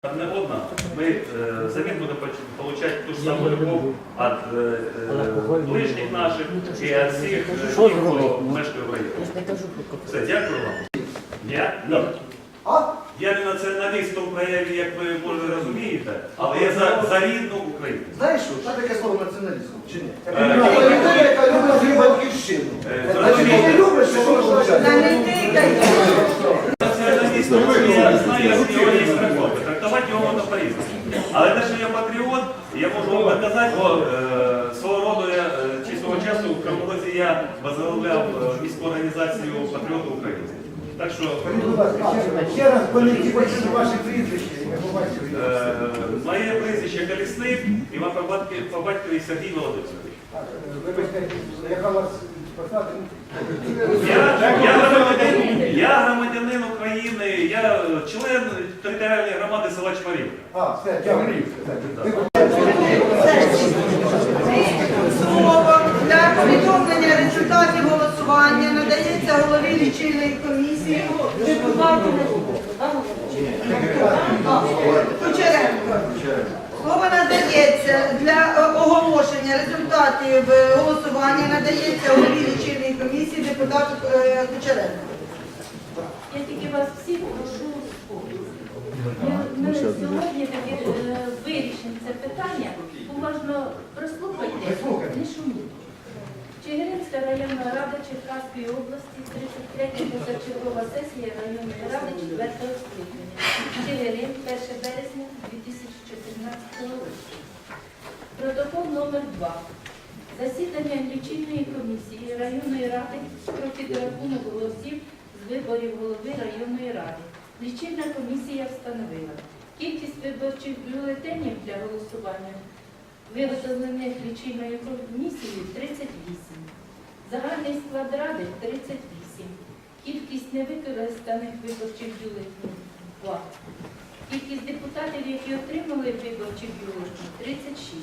Однородно мы э, взамен будем поч- получать ту же самую любовь от э, э, ближних наших и от всех, э, тих, хто мешкає в районі. Все, дякую вам. Я, ні. я не націоналіст у тому прояві, як ви може розумієте, але я за, за рідну Україну. Знаєш що? Що таке слово націоналізм? Чи ні? Е, Це людина, яка любить свою батьківщину. Е, Значить, ти зрозуміло. не любиш, що воно означає? Націоналіст, Доказати, бо е, свого роду я, е, чи свого часу в Кривому я возглавляв е, міську організацію Патріоти України. Так що Скажіть, будь ласка, ще- ще раз помітьте почути ваше прізвище, е, моє прізвище Колісник і вам по батькові- по батькові Сергій Володимирович. Так, Вибачте, яка у вас посада? Я, я, громадянин, я громадянин України, я член територіальної громади села Чмарівка. А, все, дякую. Слово для повідомлення результатів голосування надається голові лічильної комісії депутату Кучеренко. Слово надається для е, оголошення результатів е, голосування надається голові лічильної комісії депутату е, Кучеренко. Я тільки вас всіх прошу спокою. Ми сьогодні таки е, вирішимо це питання. Уважно прослухайте, не шуміть. Чигиринська районна рада Черкаської області, 33 позачергова сесія районної ради 4 скликання. Чигирин, 1 березня 2014 року. Протокол номер 2. Засідання лічильної комісії районної ради про підрахунок голосів з виборів голови районної ради. Лічильна комісія встановила кількість виборчих бюлетенів для голосування, виготовлених лічильною комісією 38. Загальний склад ради 38. Кількість невикористаних виборчих бюлетенів 2. Кількість депутатів, які отримали виборчі бюлетені 36.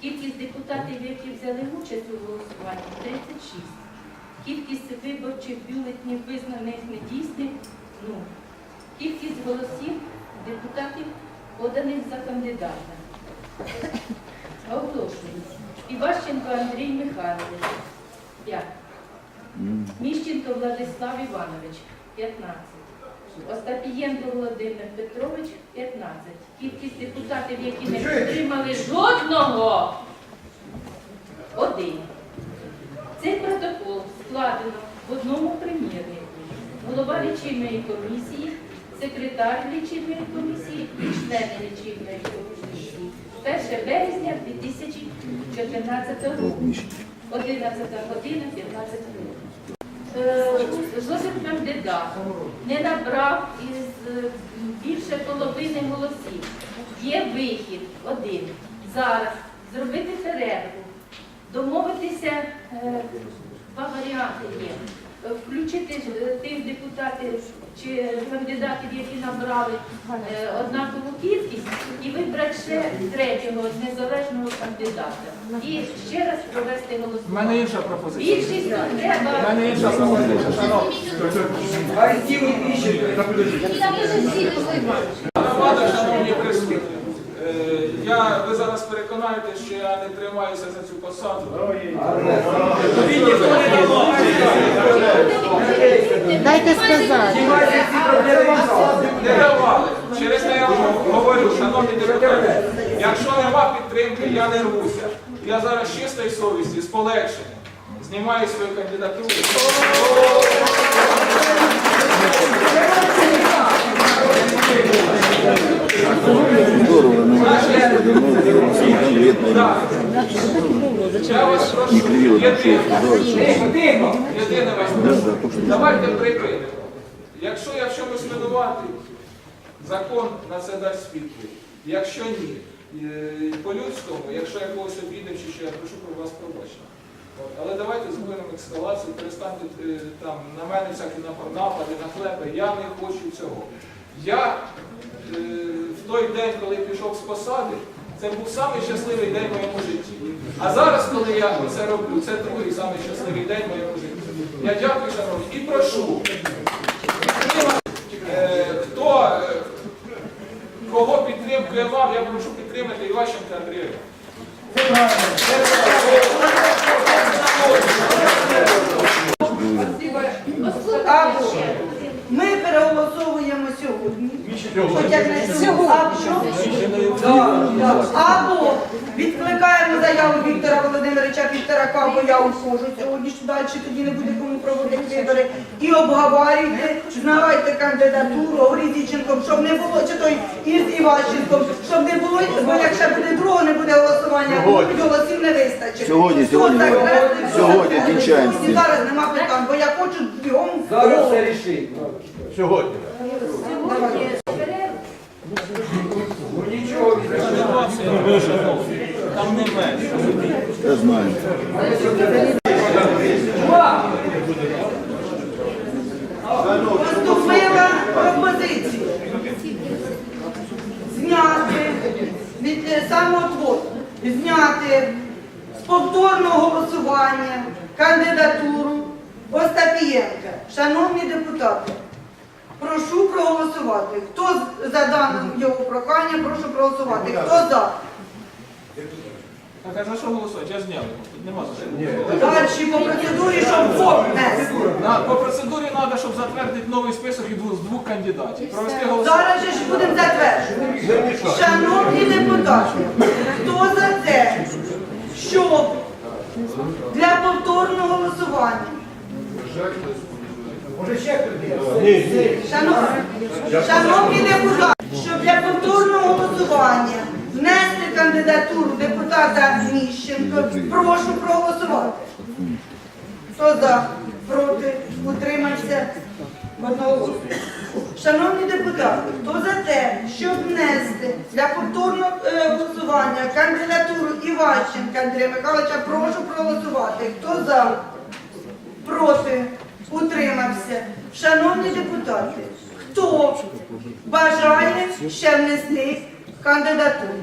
Кількість депутатів, які взяли участь у голосуванні 36. Кількість виборчих бюлетнів визнаних недійсних 0. Кількість голосів депутатів поданих за кандидата. Оголошується. Іващенко Андрій Михайлович 5. Міщенко Владислав Іванович 15. Остапієнко Володимир Петрович 15. Кількість депутатів, які не підтримали жодного один. Цей протокол складено в одному примірнику. Голова лічильної комісії, секретар лічильної комісії і члени лічильної комісії. 1 березня 2014 року. 11 година 15 хвилин. Е, Жоден кандидат не набрав із е, більше половини голосів. Є вихід один. Зараз зробити перерву, домовитися, е, два варіанти є. Е, Включити тих депутатів чи кандидатів, які набрали е, однакову кількість, і вибрати ще третього незалежного кандидата. І ще раз провести У голосування. мене інша пропозиція. Більшість У треба. мене інша пропозиція. Шановні. Громада, шановні присутні. Е, Я, ви зараз переконаєтесь, що я не тримаюся за цю посаду. Дайте сказати. Не давали. Через те я вам говорю, шановні депутати, якщо нема підтримки, я не рвуся. Я зараз з чистої совісті, з полегшенням знімаю свою кандидатуру. Здорово. Я вас прошу, єдине, єдине вас прошу. Давайте припинимо. Якщо я в чомусь винуватий, закон на це дасть відповідь. Якщо ні, е, по-людському, якщо я когось обідав чи що, я прошу про вас пробачення. Але давайте зупинимо ескалацію, перестаньте е, там на мене всякі напа- напади, наклепи. Я не хочу цього. Я в той день, коли пішов з посади, це був самий щасливий день в моєму житті. А зараз, коли я це роблю, це другий самий щасливий день в моєму житті. Я дякую, шановні, і прошу. Е, Хто е, кого його підтримкою вам, я прошу підтримати Іващенка Андрія. Або ми переголосовуємо сьогодні, хоча б не сьогодні, або, або заяву Віктора Володимировича Віктора бо я ухожу сьогодні, що далі тоді не буде кому проводити вибори, і обговорюйте, знавайте кандидатуру, говоріть з Іченком, щоб не було, чи той із Іващенком, щоб не було, бо якщо буде другого, не буде голосування, голосів не вистачить. Сьогодні, сьогодні, сьогодні кінчаємо з цим. Зараз нема питань, бо я хочу бігом. Зараз все рішить. Сьогодні. Ну нічого, Я знаю. Поступила пропозиція зняти від самоотвод, зняти з повторного голосування кандидатуру Остапієнка. Шановні депутати, прошу проголосувати. Хто за даним його проханням, прошу проголосувати. Хто за? Так, а за що голосувати? Я зняв його. Тут нема за що. Далі по процедурі, щоб ФОП внесли. На, по процедурі треба, щоб затвердити новий список із двох, з двох кандидатів. Провести голосування. Зараз же ж будемо затверджувати. Шановні депутати, хто за те, щоб для повторного голосування, Може ще шановні, депутати, щоб для повторного голосування депутата Міщенко, прошу проголосувати. Хто за, проти, утримався. Шановні депутати, хто за те, щоб внести для повторного е, голосування кандидатуру Іващенка Андрія Михайловича, прошу проголосувати. Хто за, проти, утримався. Шановні депутати, хто бажає ще внести кандидатуру?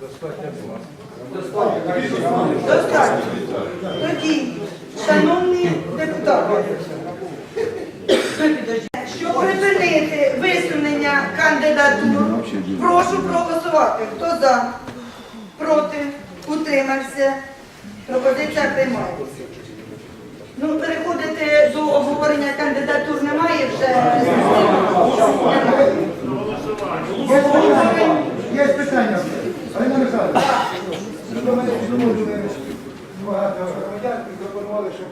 Достатньо. Тоді, шановні депутати, щоб припинити висунення кандидатур, прошу проголосувати. Хто за? Проти? Утримався? Пропозиція приймається. Ну, переходити до обговорення кандидатур немає вже. Є питання. Є питання. Галина Михайловна, до мене підходили багато громадян і запропонували, щоб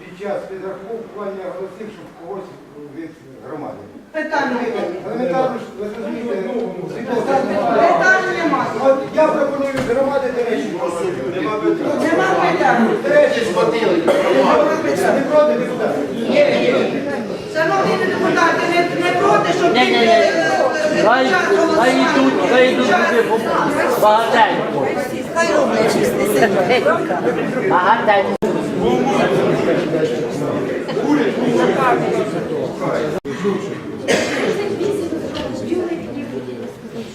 під час підраховування голосів, щоб когось від громади. Питання. Елементарно, ж, ви розумієте, ситуація немає. Питань немає. От я пропоную з громади, до речі, Нема питань. речі, не проти депутатів. Шановні депутати, не, не проти, щоб Ні, ні, ні. під Хай, час хай голосування йдуть, хай йдуть багатенько. Хай роблять 60. Багатенько.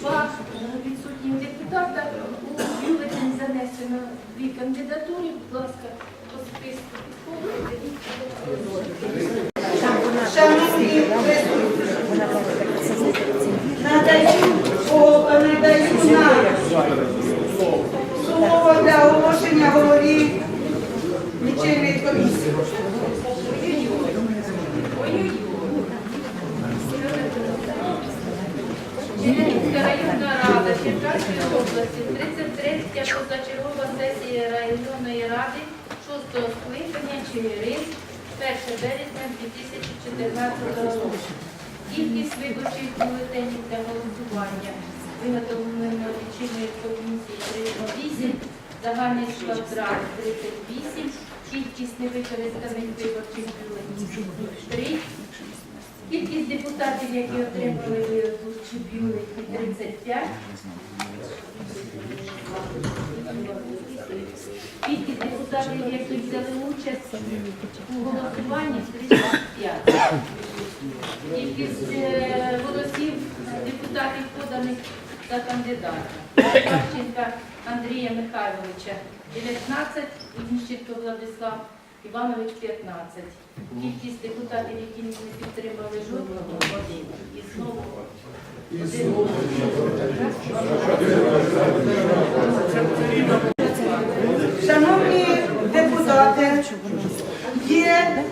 Два відсутні депутата у бюлетень занесено дві кандидатури. Будь ласка, по списку підходите. Шановні присутні, надаю, о, надаю на слово для оголошення голові лічильної комісії. Чернігівська районна рада Черкаської області, 33 позачергова сесія районної ради 6 скликання через 1 березня 2014 року. Кількість виборчих бюлетенів для голосування виготовлено лічильної комісії 38, загальний склад 38, кількість невикористаних виборчих бюлетенів 3, Кількість депутатів, які отримали виборчі бюлетні 35. Кількість депутатів, які взяли участь у голосуванні 35. Кількість е, голосів депутатів поданих за кандидата. Кравченка Андрія Михайловича 19, Міщенко Владислав Іванович 15. Кількість депутатів, які не підтримали жодного, один. І знову. Шановні депутати, є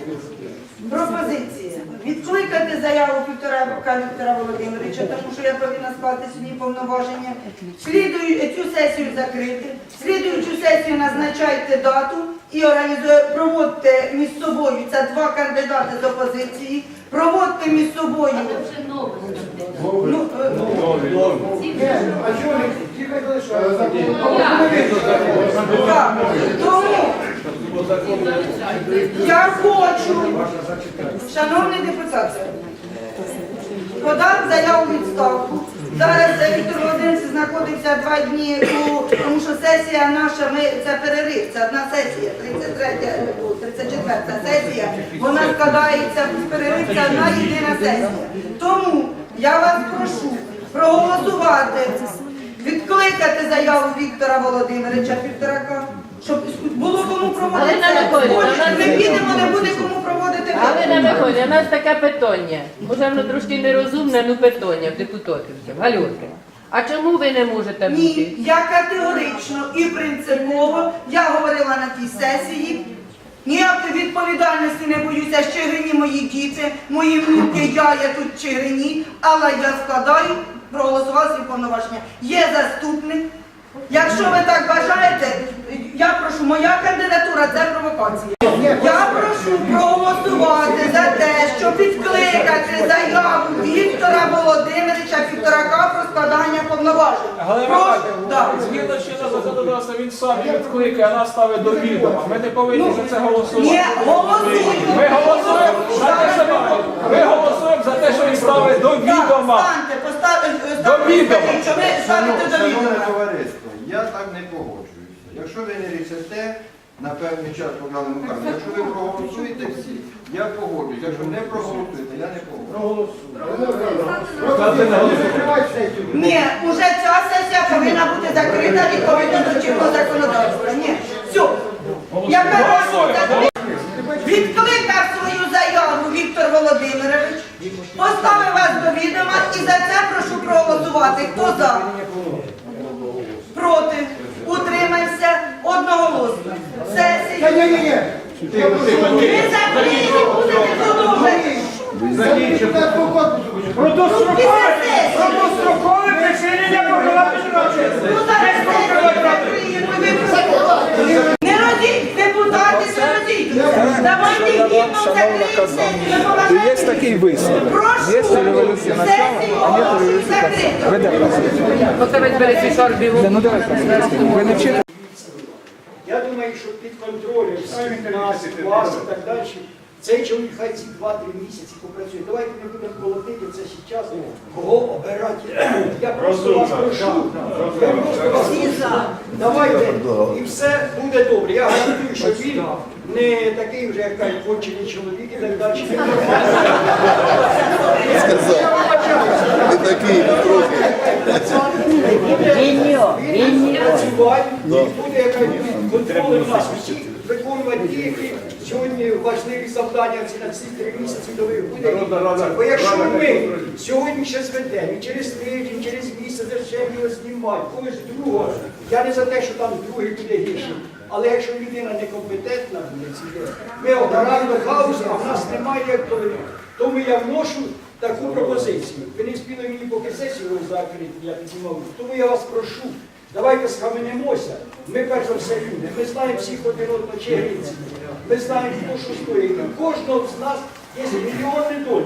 пропозиція відкликати заяву півтора Бабка Віктора Володимировича, тому що я повинна склати свої повноваження. Слідую цю сесію закрити. Слідуючу сесію назначайте дату і проводьте між собою. Це два кандидати з опозиції. Проводьте між собою. Ну, е, Ні, а чого не тільки залишається? так. Тому Я хочу, депутати, подав заяву відставку. Зараз Віктор Володимирович знаходився два дні, тому що сесія наша, ми, це перерив, це одна сесія, 33, е, 34 сесія, вона складається з перерив, це одна єдина сесія. Тому я вас прошу проголосувати, відкликати заяву Віктора Володимировича Півторака, щоб було кому проводити. Ми підемо, не буде кому проводити. Але не виходить, у нас таке питання. Може, воно трошки нерозумне, ну питання в депутатів. Галюнки. А чому ви не можете Ні, я категорично і принципово, я говорила на тій сесії, ніякої відповідальності не боюся, з Чигирині мої діти, мої внуки, я є тут в Чигирині, але я складаю, проголосувала свої повноваження. Є заступник. Якщо ви так бажаєте, прошу, моя кандидатура це провокація. Я прошу проголосувати за те, щоб відкликати заяву Віктора Володимировича Півторака про складання повноважень. Галина Прошу, да. згідно чинного законодавства, він сам її відкликає, а нас ставить до відома. Ми не повинні за це голосувати. Ні, голосуємо. Ми голосуємо за те, що він- ми голосуємо за те, що він ставить до відома. Станьте, поставте, До ставте, відома. що ви ставите до Шановне відома. товариство, я так не погоджуюся. Якщо ви не рішите на певний час програми Михайло, якщо ви проголосуєте всі, я погоджуюсь. Якщо не проголосуєте, я не погоджуюсь. Ні, уже ця сесія повинна бути закрита відповідно до чинного законодавства. Ні, все. Яка разниця? Відкликав свою заяву Віктор Володимирович, поставив вас до відома і за це прошу проголосувати. Хто за? Проти? Утримався одноголосно. Та Сесія. ні, ні, ні. Я прошу. Ми закриємо, будемо продовжувати. Депутат по корпусу. Після сесії. Протострокове причинення. Ну, закриємо, ви проти. Не родіть, депутати не розійдуться. Давайте гідно. Є такий. Прошу, революція начала, а нет. Веде шарбіву. Ну давайте. Ви не вчите? Що під контролем всіх нас, вас і так далі. Цей чоловік хай ці 2-3 місяці попрацює. Давайте не будемо колотити це зараз, кого обирати. Я просто вас прошу. Я просто вас прошу. Давайте, і все буде добре. Я гарантую, що він не такий вже, як кажуть, кончений чоловік і так далі. Не такий, не трохи. Працювати, буде яка під нас усіх виконувати ті, які сьогодні важливі завдання на ці три місяці до буде. Бо якщо ми сьогодні ще зведемо, і через тиждень, через місяць ще його знімати, когось другого, я не за те, що там другий буде гірший. Але якщо людина некомпетентна, ми обираємо хаос, а в нас немає як довести. Тому я вношу таку пропозицію. Ви не спіли мені поки сесію закрити, я піднімав. Тому я вас прошу, давайте схаменемося. Ми перш за все люди. Ми знаємо всіх один одного чигиринців. Ми знаємо, хто що стоїть. Кожного з нас є мільйони доль.